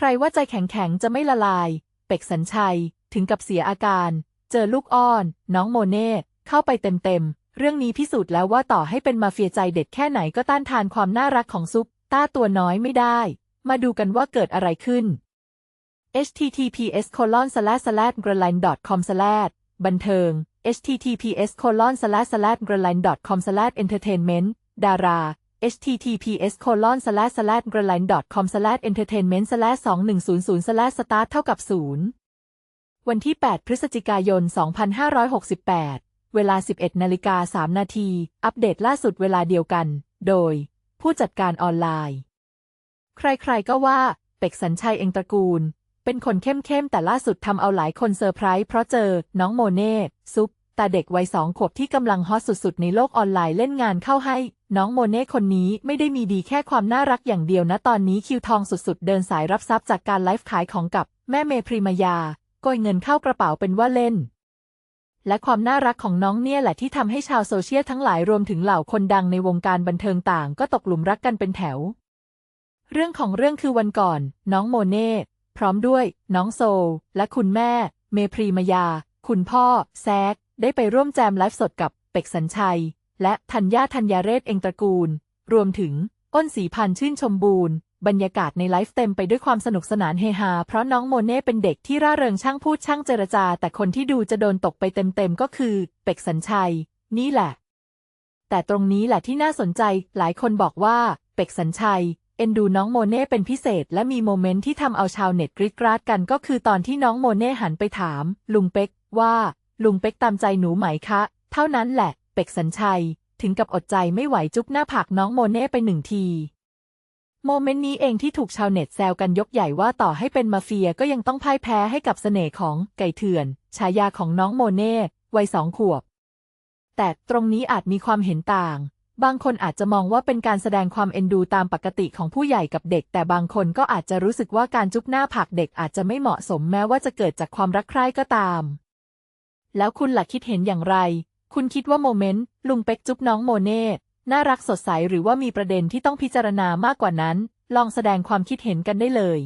ใครว่าใจแข็งๆ จะไม่ละลาย เป็กสัญชัย ถึงกับเสียอาการ เจอลูกอ้อน น้องโมเน่เข้าไปเต็มๆ เรื่องนี้พิสูจน์แล้วว่าต่อให้เป็นมาเฟียใจเด็ดแค่ไหนก็ต้านทานความน่ารักของซุปต้าตัวน้อยไม่ได้ มาดูกันว่าเกิดอะไรขึ้น https colon slash slash g r l i n com slash บันเทิง https colon slash slash g r l i n com slash entertainment ดารา https colon slash slash g r l i n com slash entertainment slash 2100 slash start เท่ากับ 0 วันที่ 8 พฤศจิกายน 2568 เวลา 11 นาฬิกา 3 นาที อัปเดตล่าสุดเวลาเดียวกัน โดย ผู้จัดการออนไลน์ ใครๆก็ว่า เป็กสัญชัยเองตระกูล เป็นคนเข้มๆ แต่ล่าสุดทำเอาหลายคนเซอร์ไพรส์เพราะเจอ น้องโมเน่ซุปตาเด็กวัยสองขวบที่กำลังฮอตสุดๆ ในโลกออนไลน์เล่นงานเข้าให้ น้องโมเน่คนนี้ไม่ได้มีดีแค่ความน่ารักอย่างเดียวนะตอนนี้คิวทองสุดๆ เดินสายรับทรัพย์จากการไลฟ์ขายของกับแม่เมพริมายาโกยเงินเข้ากระเป๋าเป็นว่าเล่น และความน่ารักของน้องเนี่ยแหละที่ทำให้ชาวโซเชียลทั้งหลายรวมถึงเหล่าคนดังในวงการบันเทิงต่างก็ตกหลุมรักกันเป็นแถว เรื่องของเรื่องคือวันก่อน น้องโมเน่พร้อมด้วย น้องโซ และคุณแม่ เมพรีมายา คุณพ่อ แซก ได้ไปร่วมแจมไลฟ์สดกับเป็กสัญชัย และธัญญาธัญญาเรศเองตระกูล รวมถึง อ้นสีพันธ์ชื่นชมบูรณ์ บรรยากาศในไลฟ์เต็มไปด้วยความสนุกสนานเฮฮา เพราะน้องโมเน่เป็นเด็กที่ร่าเริงช่างพูดช่างเจรจา แต่คนที่ดูจะโดนตกไปเต็มๆก็คือ เป็กสัญชัย นี่แหละ แต่ตรงนี้แหละที่น่าสนใจ หลายคนบอกว่า เป็กสัญชัยเอ็นดูน้องโมเน่เป็นพิเศษและมีโมเมนต์ที่ทำเอาชาวเน็ตกรีดกราดกันก็คือตอนที่น้องโมเน่หันไปถาม ลุงเป็กว่า ลุงเป็กตามใจหนูไหมคะ เท่านั้นแหละ เป็กสัญชัย ถึงกับอดใจไม่ไหวจุ๊บหน้าผากน้องโมเน่ไปหนึ่งที โมเมนต์นี้เองที่ถูกชาวเน็ตแซวกันยกใหญ่ว่าต่อให้เป็นมาเฟียก็ยังต้องพ่ายแพ้ให้กับเสน่ห์ของไก่เถื่อน ฉายาของน้องโมเน่วัยสองขวบ แต่ตรงนี้อาจมีความเห็นต่าง บางคนอาจจะมองว่าเป็นการแสดงความเอ็นดูตามปกติของผู้ใหญ่กับเด็ก แต่บางคนก็อาจจะรู้สึกว่าการจุ๊บหน้าผากเด็กอาจจะไม่เหมาะสมแม้ว่าจะเกิดจากความรักใคร่ก็ตามแล้วคุณล่ะคิดเห็นอย่างไร คุณคิดว่าโมเมนต์ ลุงเป็กจุ๊บน้องโมเน่ น่ารักสดใสหรือว่ามีประเด็นที่ต้องพิจารณามากกว่านั้น ลองแสดงความคิดเห็นกันได้เลย